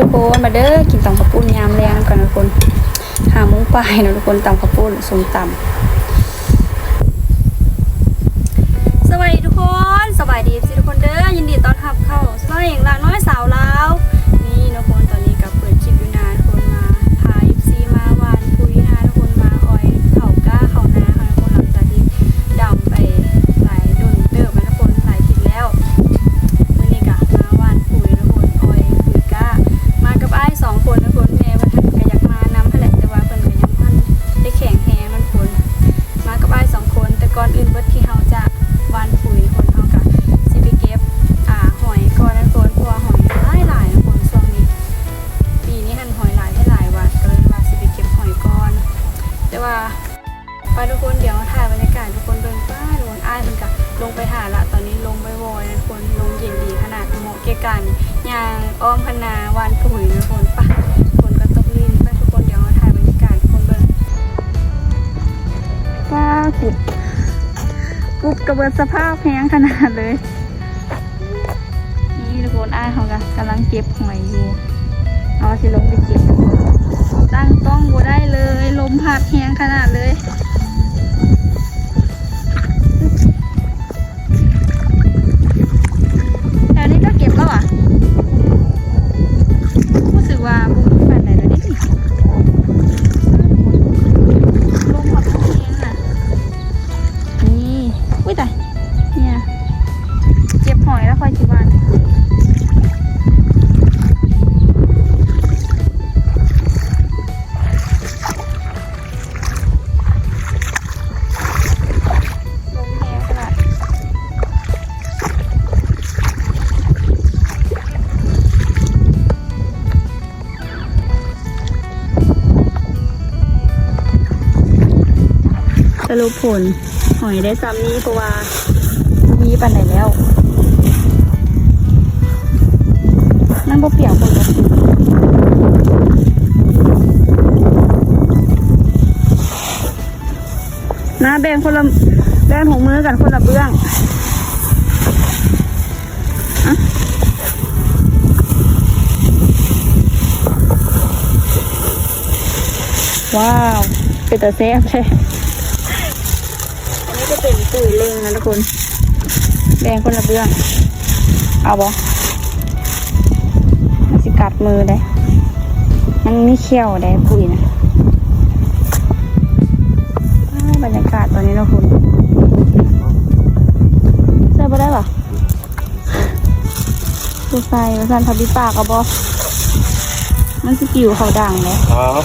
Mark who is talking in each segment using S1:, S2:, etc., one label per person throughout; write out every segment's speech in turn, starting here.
S1: ทุกคนมาเด้อกินตำข้าวปุ้นยามแรงกันทุกคนหามุ้งปลายนะทุกคนตำข้าวปุ้นส้มตำีกันยางอ้อมพนาวานปุ๋ยนะคนป่ะฝนก็ตกลินไปทุกคนเดี๋ยวถ่ายบรรยากาศคนเบิ่งว้าวกุบกุบกระเบิดสภาพแพงขนาดเลย นี่ทุกคนอ้ายเขาก็กำลังเก็บหอยอยู่เอาสิลงไปเก็บตั้งต้องบัได้เลย ลมพัดแหงขนาดเลย รุปผลหอยได้ซ้ำนี้เพราะว่าวีปันไหนแล้วนั่งบ่เปียกคนละสินะแบ่งคนละแบ่งถุงมือกันคนละเบื้องอะว้าว เป็นตาแซ่บใช่ นี้จะเป็นปุ๋ยเล็งนะทุกคนแบ่งคนละเบื้อง เอาบ่มันสิกัดมือได้ มันไม่เขี้ยวได้ปุ๋ยนะบรรยากาศตอนนี้นะคุณเสื้อบ่ได้ปะดูไฟมาสั่นทับดิปากเอาบ่มันสิกิวเขาดังเลย
S2: ครับ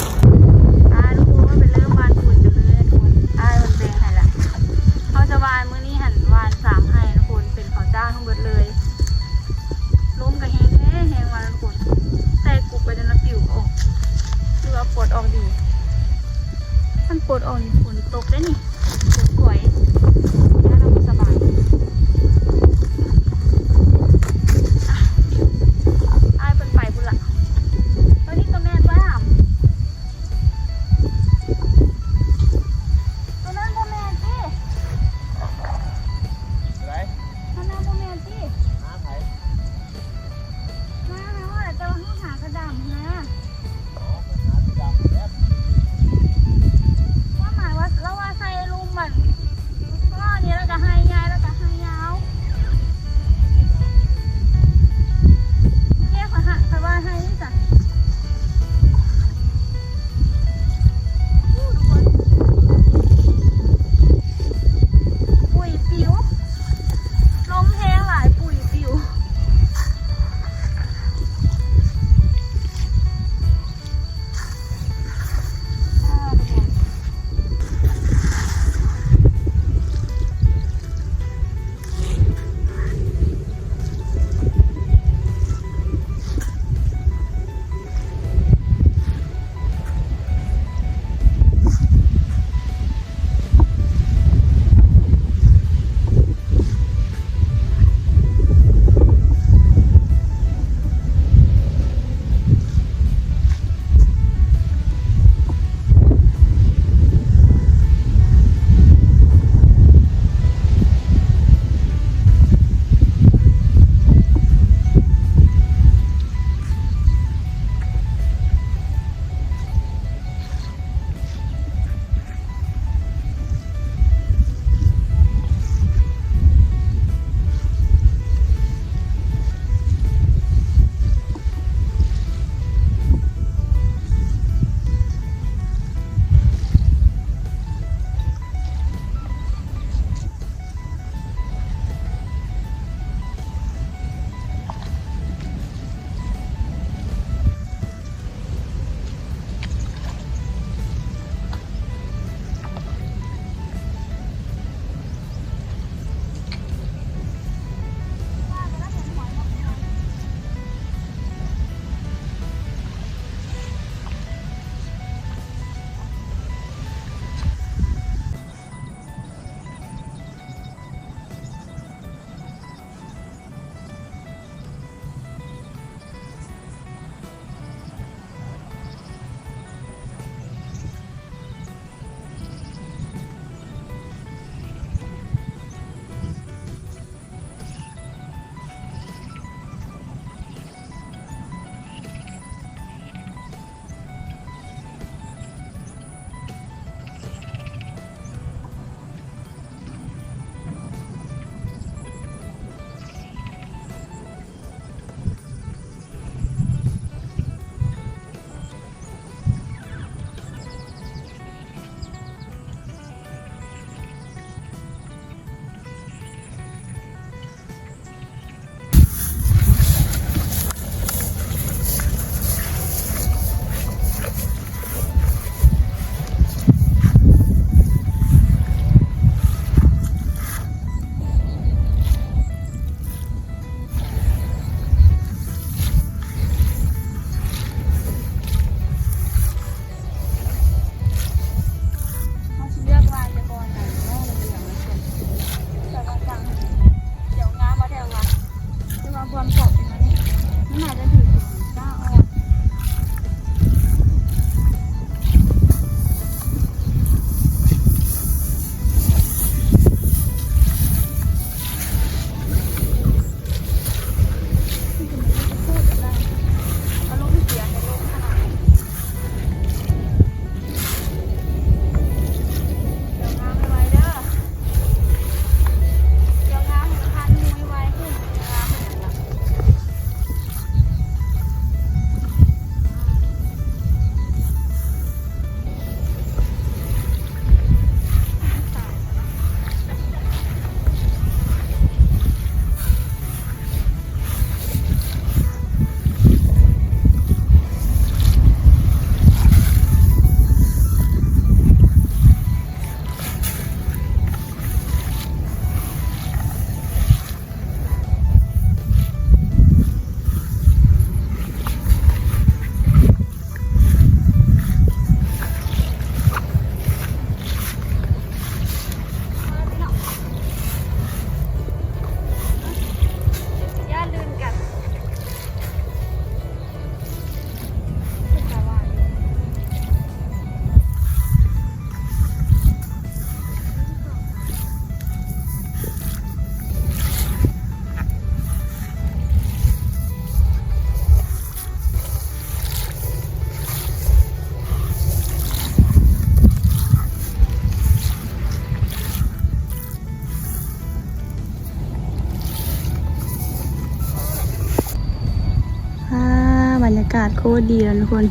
S2: า
S1: กาศโคตรดีแล้วทุกคน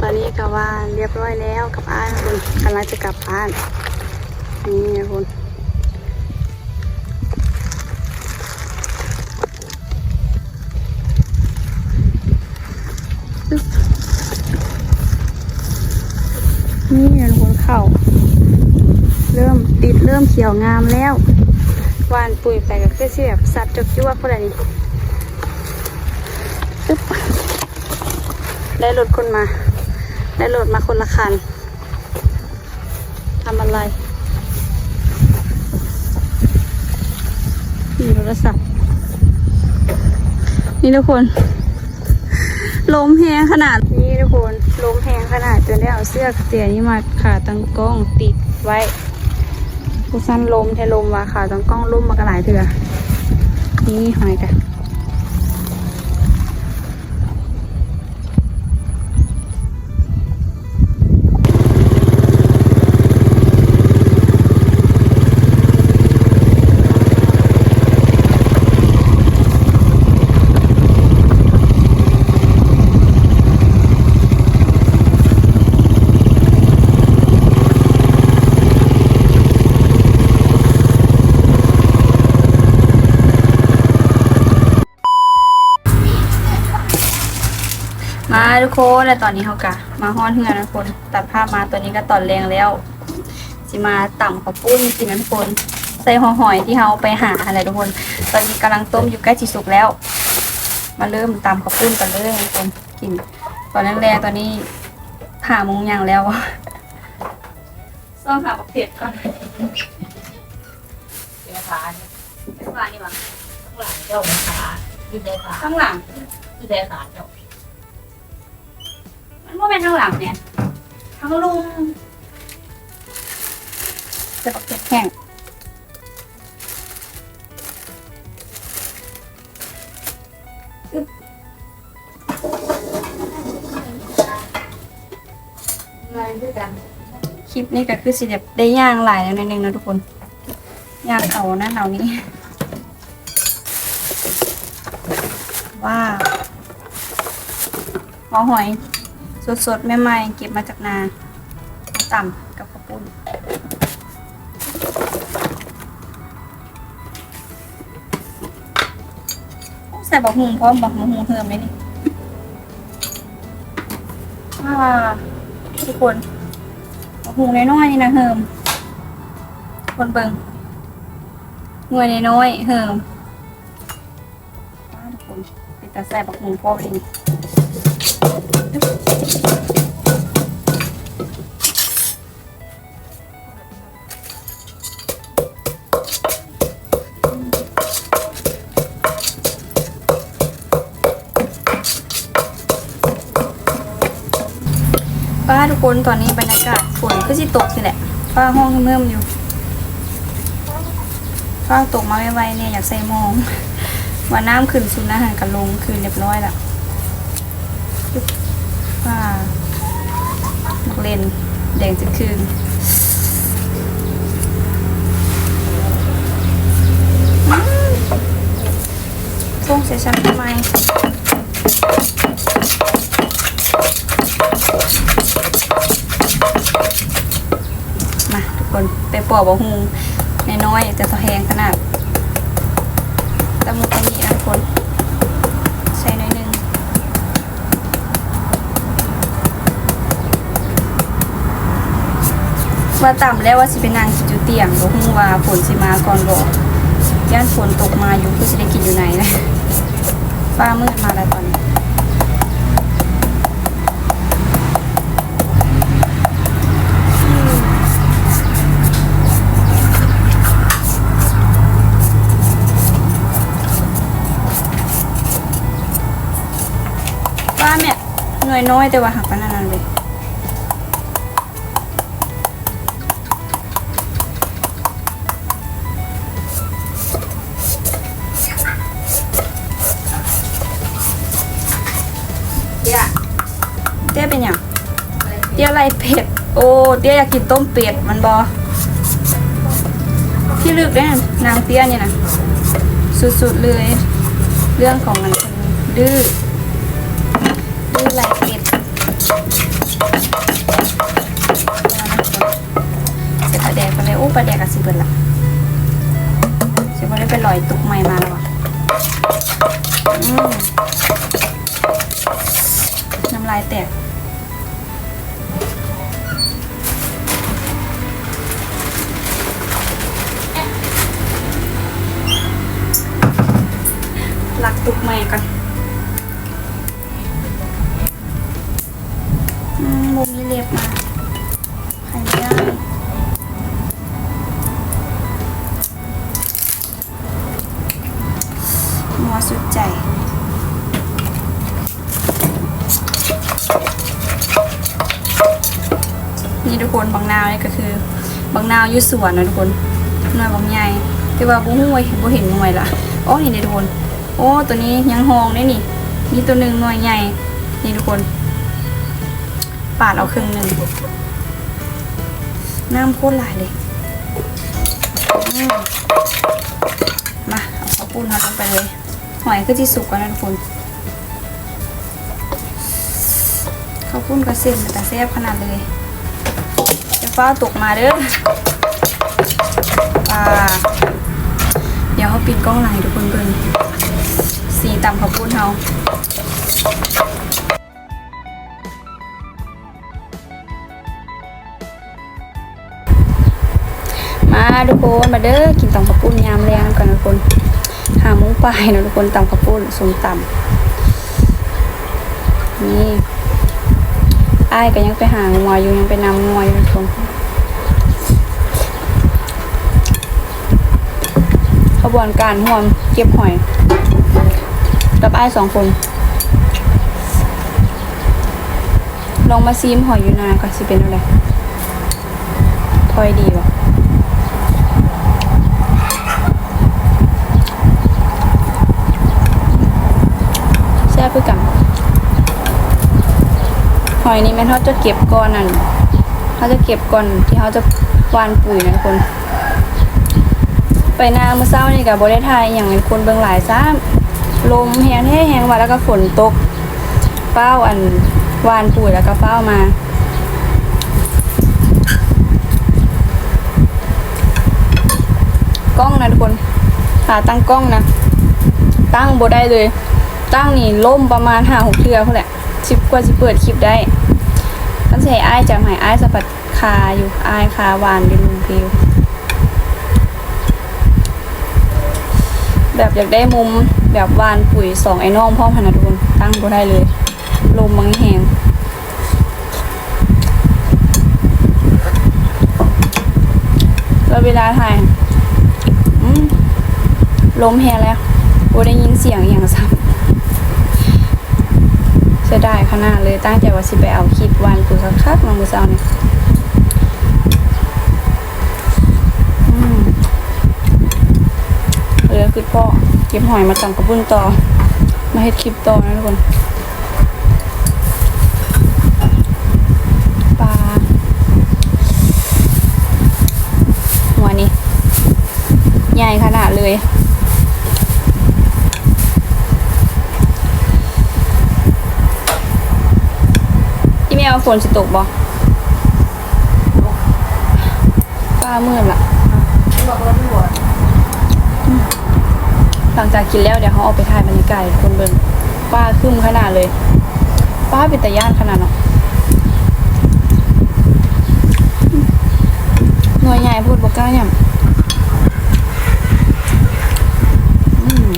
S1: ตอนนี้ก็ว่าเรียบร้อยแล้วกับอ้านทุกคนกำลังจะกลับบ้าน นี่ทุกคนนี่ทุกคนเข่า เริ่มติดเริ่มเขียวงามแล้ววานปุ๋ยไปก็คือสิแบบสัตว์จกจ้วกพวกนี้ปึ๊บ ได้รถคนมา ได้รถมาคนละคันทำอะไรมีโทรศัพท์ นี่ทุกคน ลมแหงขนาดนี้ทุกคน ลมแหงขนาดจนได้เอาเสื้อเตียนี้มาขาตั้งกล้องติดไว้ผู้สั้นลมแทลมว่าขาตั้งกล้องล่มมากระหลายเถื่อนี่หอยกัน ทุกคนและตอนนี้เขากะมาฮ้อนเฮือนนะทุกคน ตัดภาพมาตัวนี้ก็ตอนแรงแล้วสิมาต่ำข้าวปุ้นกินนะทุกคน ใส่ห่อหอยที่เขาไปหาอะไรทุกคน ตอนนี้กำลังต้มอยู่ใกล้จิสุกแล้ว มาเริ่มตำข้าวปุ้นกันเลยทุกคนกิน ตอนแรกๆตอนนี้ผ่าโมงยังแล้วต้องหาประเภทก่อน
S2: เจ้าขา
S1: ข้างหลังนี่หว่า
S2: ข้างหลังเจ้าขาคือเจ้าขา
S1: ข้างหลัง
S2: คือเจ้าขาเจ้า
S1: มันว่าเป็นข้างหลังเนี่ยข้างลุงจะประเภทแห้ง
S2: อะไรด้วยกัน
S1: คลิปนี้ก็คือสิแบบได้ย่างหลายแล้วนิดนึงนะทุกคน ย่างเอานั่นเอานี้ ว้าวหัวหอย สดๆใหม่ๆเก็บมาจากนาต่ำกับข้าวปุ้นใส่บักหุงพร้อมบักหุงเทิมเลยนี่ว้าทุกคนหูน้อยๆนี่นะเฮิมคนเบิงหน่วยน้อยๆเฮิมทุกคนเป็นตาแซ่บบักหูพ่อมเอง ป้าทุกคนตอนนี้บรรยากาศฝนก็สิตกสิแหละป้าห้องเมื่มอยู่ป้าตกมาไวๆเนี่ยอยากใส่มองว่าน้ำขึ้นสุนอาหารกันลงคืนเรียบร้อยละป้านักเล่นแดงจะคืนส่งเสียฉันทำไม มาทุก คนไปปอกบะฮุงน้อยๆแต่ตัวแหงขนาดตะมุตะมีนะทุกคนใส่หน่อยหนึงว่าต่ำแล้วว่าสิเป็นนางกินอยู่เตียงบะฮุงว่าฝนสิมาก่อนบอกย่านฝนตกมาอยู่คือสิได้กินอยู่ไหนนะฟ้ามืดมาแล้วตอนนี้ นี่ยหน่วยน้อยแต่ว่าหักปานนั้นเลยเตี้ยเตี้ยเป็นหยังเตี้ยอะไรเผ็ด โอ้เตี้ยอยากกินต้มเป็ดมันบอพี่ลึกได้นางเตี้ยเนี่ยนะสุดๆเลย เรื่องของมันดื้อ ใหม่มาแล้วอะน้ำลายแตกหลักตุกใหม่ก่อนมุมนี้เล็บมา นี้ก็คือบางนาวอยู่สวนนะทุกคนหน่วยบางใหญ่แต่ว่าบุ้งไว้บ่เห็นหน่วยละโอ้นี่เด้ทุกคนโอ้ตัวนี้ยังหองได้นี่มีตัวหนึ่งหน่วยใหญ่นี่ทุกคน ปาดเอาครึ่งหนึ่งน้ำโคตรหลายเลยมาเอาข้าวปุ้นเอาลงไปเลยหอยก็ที่สุกก่อนนะทุกคนข้าวปุ้นกระเซ็นแต่แซ่บขนาดเลย ฟ้าตกมาเด้อปลาเดี๋ยวเขาปิดกล้องไหลายทุกคนเบิ่งสีต่ำขอบคุณเฮามาทุกคนมาเด้อกินต่ำขอบคุณยามแรงกันทุกคนหามุ้งปลายนะทุกคนต่ำขอบคุณสมต่ำนี่ อ้ายก็ยังไปหางัวอยู่ยังไปนำงัวอยู่ทุกคนขบวนการห่วมเก็บหอย กับไอ้ายสองคน ลองมาซีมหอยอยู่นาก่อนสิเป็นอะไรพอยดีวะแซ่บคือกัน อยนี้แม่เขาจะเก็บก่อนนั่นเขาจะเก็บก่อนที่เขาจะวานปุ๋ยนะทุกคน ไปนาเมื่อเช้านี่กับบได้ทยอย่างเป็นคนเบิ่งหลายซ้ำลมแห้งแห้งแห้งมาแล้วก็ฝนตกเป้าอันวานปุ๋ยแล้วก็เป้ามากล้องนะทุกคนขาตั้งกล้องนะ ตั้งโบได้เลย ตั้งนี่ล่มประมาณห้าหกเทือเพื่อแหละสิบกว่าสิเปิดคลิปได้ ใส่อ้ายจำหายอ้ายสะบัดคาอยู่อ้ายคาวานอยู่ลุงพิว แบบอยากได้มุมแบบวานปุ๋ยสองไอ้น้องพ่อพันทุนตั้งก็ได้เลย ลมมังแหงแล้วเวลาถ่ายลมแหงแล้วโบได้ยินเสียงอย่างซ้ำ สียดายขนาดเลยตั้งใจว่าสิไปเอาคลิปวานปุ๋ยคักๆมามือเช้านี่อืมเหลือคือพ่อเก็บหอยมาตำกระปุ้นต่อ มาเฮ็ดคลิปต่อนะทุกคนปลาหัวนี้ ใหญ่ขนาดเลย ที่ไม่เอาฝนสิตกบ่ป้ามืดละ
S2: บอกว่าไม่หวาน
S1: หลังจากกินแล้วเดี๋ยวเขาเอาไปถ่ายบรรยากาศให้คนเบิ่งป้าขึ้นขนาดเลย ป้าเป็นตาย่านขนาดเนาะหน่วยใหญ่พูดบอกกล้าเนี่ยอืม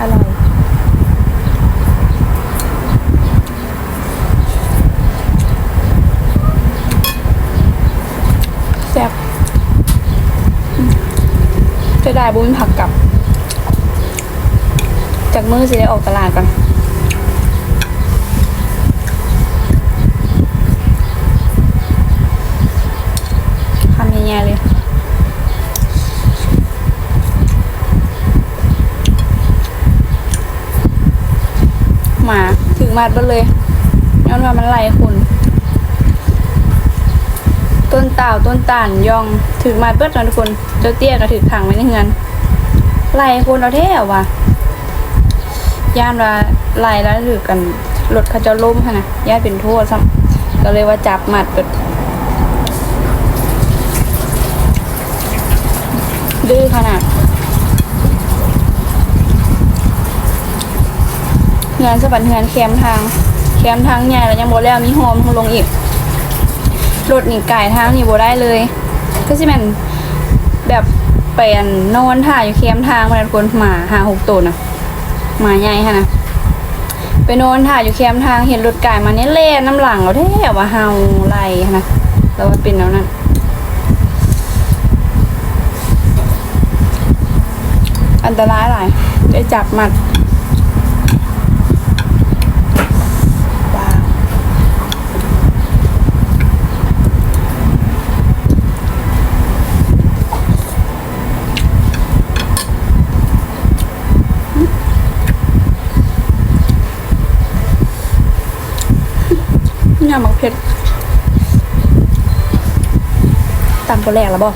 S1: อร่อย แซ่บอืม จะได้บุญผักกลับ จากมือสิได้ออกตลาดก่อนทำยังไงเลยมาถึงมาดเบดเลยย้อนว่ามันไล่คุณ ต้นต่าวต้นตาลยองถือมาเปิดนะทุกคนเจ้าเตี้ยก็ถือขังไว้ในเฮือนไล่คนเอาแท้ว่ะย่านว่าไล่แล้วถือกันรถเขาจะล้มค่ะนะย่านเป็นโทษซ้ำก็เลยว่าจับหมัดเปิดดื้อขนาดเฮือนสะบันเฮือนแคมทางแคมทางใหญ่แล้วยังโบแล้วมีโฮมลงอีก รถนี่ไก่ทางนี่โบได้เลย ก็สิแม่นแบบไปอันนอนถ่ายอยู่เคียมทางมันคนหมาหาหกตัวนะหมาใหญ่ฮะนะไปนอนถ่ายอยู่เคียมทางเห็นรถไก่มาเนี่ยเล่นน้ำหลังเราแท้ว่าเฮาไล่หั้นนะแล้วว่าเป็นแล้วนั่นอันตรายหลายได้จับมัด นี่ยำมักเพชรตามตัวแรกแล้วบอก